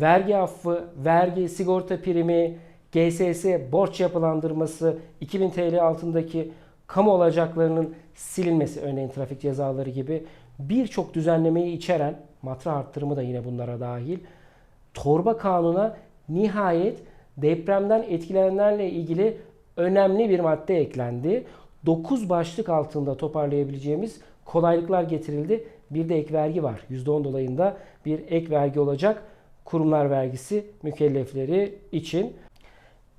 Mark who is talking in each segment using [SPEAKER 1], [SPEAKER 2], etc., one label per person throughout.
[SPEAKER 1] vergi affı, vergi, sigorta primi, GSS, borç yapılandırması, 2000 TL altındaki kamu alacaklarının silinmesi, örneğin trafik cezaları gibi birçok düzenlemeyi içeren, matra arttırımı da yine bunlara dahil, torba kanuna nihayet depremden etkilenenlerle ilgili önemli bir madde eklendi. 9 başlık altında toparlayabileceğimiz kolaylıklar getirildi. Bir de ek vergi var. %10 dolayında bir ek vergi olacak kurumlar vergisi mükellefleri için.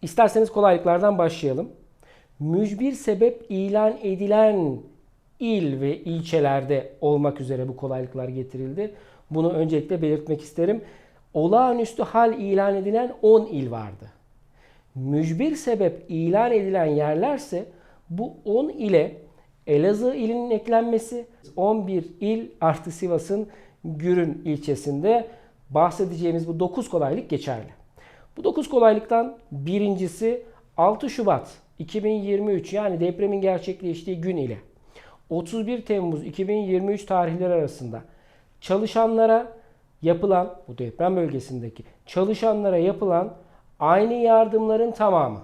[SPEAKER 1] İsterseniz kolaylıklardan başlayalım. Mücbir sebep ilan edilen il ve ilçelerde olmak üzere bu kolaylıklar getirildi. Bunu öncelikle belirtmek isterim. Olağanüstü hal ilan edilen 10 il vardı. Mücbir sebep ilan edilen yerlerse bu 10 ile Elazığ ilinin eklenmesi 11 il artı Sivas'ın Gürün ilçesinde bahsedeceğimiz bu 9 kolaylık geçerli. Bu 9 kolaylıktan birincisi 6 Şubat 2023 yani depremin gerçekleştiği gün ile 31 Temmuz 2023 tarihleri arasında çalışanlara yapılan bu deprem bölgesindeki çalışanlara yapılan aynı yardımların tamamı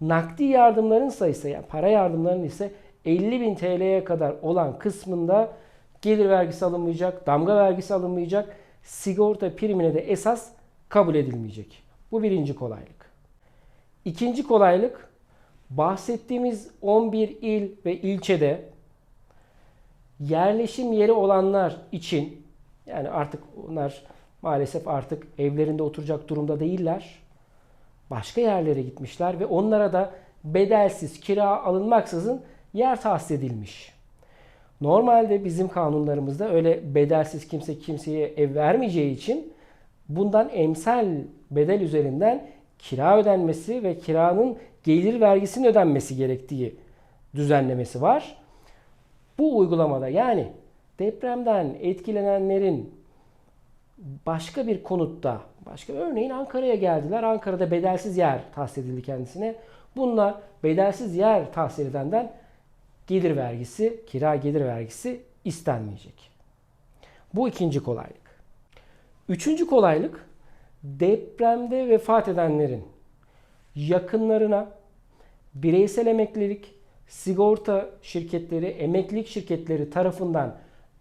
[SPEAKER 1] nakdi yardımların sayısı yani para yardımlarının ise 50 bin TL'ye kadar olan kısmında gelir vergisi alınmayacak, damga vergisi alınmayacak, sigorta primine de esas kabul edilmeyecek. Bu birinci kolaylık. İkinci kolaylık bahsettiğimiz 11 il ve ilçede yerleşim yeri olanlar için yani artık onlar maalesef artık evlerinde oturacak durumda değiller. Başka yerlere gitmişler ve onlara da bedelsiz kira alınmaksızın yer tahsis edilmiş. Normalde bizim kanunlarımızda öyle bedelsiz kimse kimseye ev vermeyeceği için bundan emsal bedel üzerinden kira ödenmesi ve kiranın gelir vergisinin ödenmesi gerektiği düzenlemesi var. Bu uygulamada yani depremden etkilenenlerin başka bir konutta, başka örneğin Ankara'ya geldiler. Ankara'da bedelsiz yer tahsis edildi kendisine. Bunlar bedelsiz yer tahsis edilenden gelir vergisi, kira gelir vergisi istenmeyecek. Bu ikinci kolaylık. Üçüncü kolaylık depremde vefat edenlerin yakınlarına bireysel emeklilik, sigorta şirketleri, emeklilik şirketleri tarafından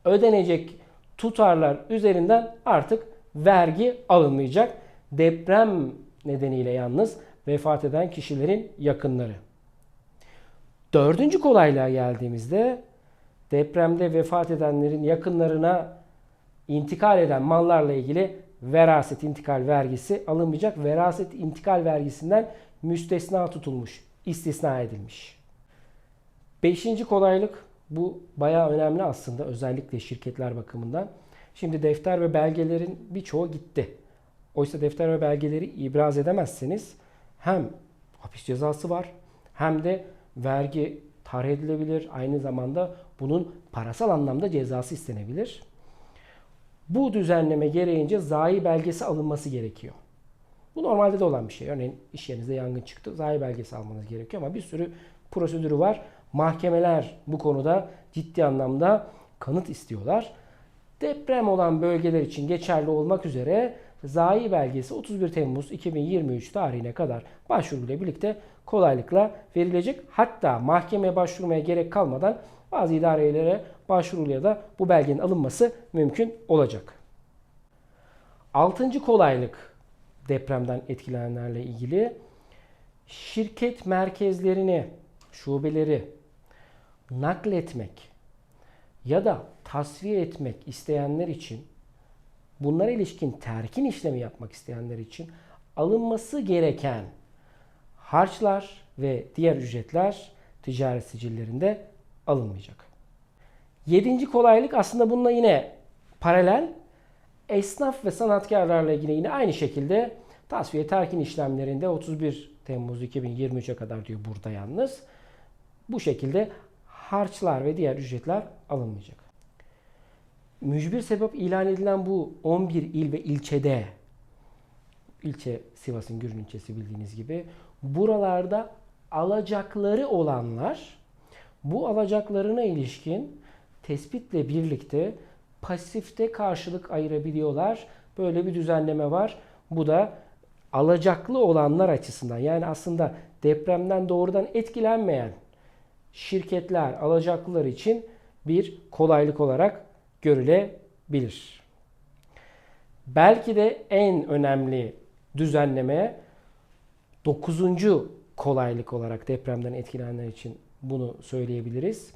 [SPEAKER 1] ödenecek tutarlar üzerinden artık vergi alınmayacak. Deprem nedeniyle yalnız vefat eden kişilerin yakınları. Dördüncü kolaylığa geldiğimizde depremde vefat edenlerin yakınlarına intikal eden mallarla ilgili veraset intikal vergisi alınmayacak. Veraset intikal vergisinden müstesna tutulmuş, istisna edilmiş. Beşinci kolaylık bu bayağı önemli aslında özellikle şirketler bakımından. Şimdi defter ve belgelerin birçoğu gitti. Oysa defter ve belgeleri ibraz edemezseniz hem hapis cezası var hem de vergi tarih edilebilir. Aynı zamanda bunun parasal anlamda cezası istenebilir. Bu düzenleme gereğince zayi belgesi alınması gerekiyor. Bu normalde de olan bir şey. Örneğin iş yerinizde yangın çıktı. Zayi belgesi almanız gerekiyor ama bir sürü prosedürü var. Mahkemeler bu konuda ciddi anlamda kanıt istiyorlar. Deprem olan bölgeler için geçerli olmak üzere zayi belgesi 31 Temmuz 2023 tarihine kadar başvuruyla birlikte kolaylıkla verilecek. Hatta mahkemeye başvurmaya gerek kalmadan bazı idarelere başvuruyla da bu belgenin alınması mümkün olacak. Altıncı kolaylık depremden etkilenenlerle ilgili şirket merkezlerini, şubeleri nakletmek ya da tasfiye etmek isteyenler için bunlara ilişkin terkin işlemi yapmak isteyenler için alınması gereken harçlar ve diğer ücretler ticaret sicillerinde alınmayacak. Yedinci kolaylık aslında bununla yine paralel esnaf ve sanatkarlarla ilgili yine aynı şekilde tasfiye terkin işlemlerinde 31 Temmuz 2023'e kadar diyor burada yalnız. Bu şekilde harçlar ve diğer ücretler alınmayacak. Mücbir sebep ilan edilen bu 11 il ve ilçede ilçe Sivas'ın Gürün ilçesi bildiğiniz gibi buralarda alacakları olanlar bu alacaklarına ilişkin tespitle birlikte pasifte karşılık ayırabiliyorlar. böyle bir düzenleme var. Bu da alacaklı olanlar açısından yani aslında depremden doğrudan etkilenmeyen şirketler, alacaklılar için bir kolaylık olarak görülebilir. Belki de en önemli düzenleme 9. kolaylık olarak depremden etkilenenler için bunu söyleyebiliriz.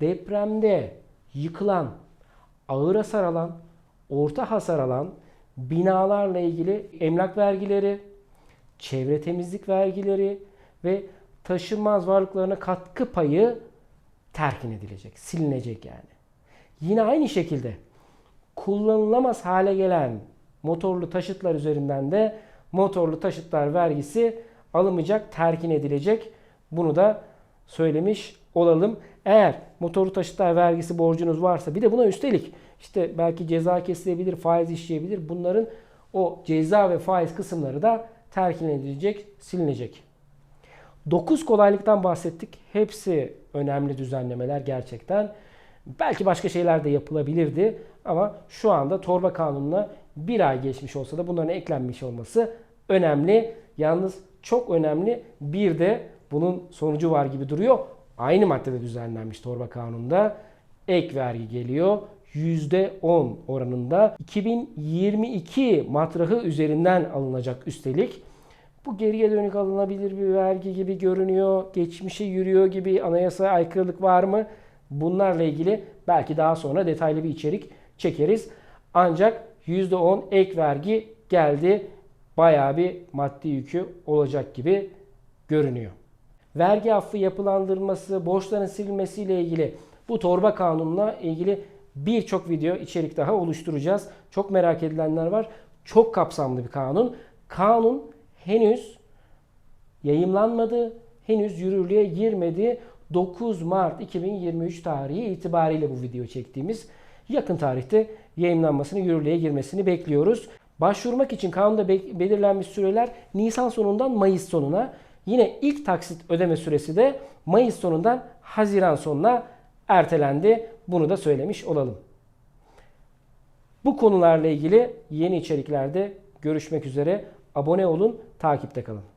[SPEAKER 1] Depremde yıkılan, ağır hasar alan, orta hasar alan binalarla ilgili emlak vergileri, çevre temizlik vergileri ve taşınmaz varlıklarına katkı payı terkin edilecek, silinecek yani. Yine aynı şekilde kullanılamaz hale gelen motorlu taşıtlar üzerinden de motorlu taşıtlar vergisi alınmayacak, terkin edilecek. Bunu da söylemiş olalım. Eğer motorlu taşıtlar vergisi borcunuz varsa bir de buna üstelik işte belki ceza kesilebilir, faiz işleyebilir. Bunların o ceza ve faiz kısımları da terkin edilecek, silinecek. 9 kolaylıktan bahsettik. Hepsi önemli düzenlemeler gerçekten. Belki başka şeyler de yapılabilirdi ama şu anda torba kanununa bir ay geçmiş olsa da bunların eklenmiş olması önemli. Yalnız çok önemli bir de bunun sonucu var gibi duruyor. Aynı maddede düzenlenmiş torba kanununda ek vergi geliyor. %10 oranında 2022 matrahı üzerinden alınacak üstelik. Bu geriye dönük alınabilir bir vergi gibi görünüyor. Geçmişe yürüyor gibi anayasaya aykırılık var mı? Bunlarla ilgili belki daha sonra detaylı bir içerik çekeriz. Ancak %10 ek vergi geldi. Bayağı bir maddi yükü olacak gibi görünüyor. Vergi affı yapılandırması, borçların silinmesiyle ilgili bu torba kanunla ilgili birçok video içerik daha oluşturacağız. Çok merak edilenler var. Çok kapsamlı bir kanun. Kanun henüz yayımlanmadı, henüz yürürlüğe girmedi. 9 Mart 2023 tarihi itibariyle bu video çektiğimiz yakın tarihte yayınlanmasını, yürürlüğe girmesini bekliyoruz. Başvurmak için kanunda be- belirlenmiş süreler Nisan sonundan Mayıs sonuna. Yine ilk taksit ödeme süresi de Mayıs sonundan Haziran sonuna ertelendi. Bunu da söylemiş olalım. Bu konularla ilgili yeni içeriklerde görüşmek üzere. Abone olun, takipte kalın.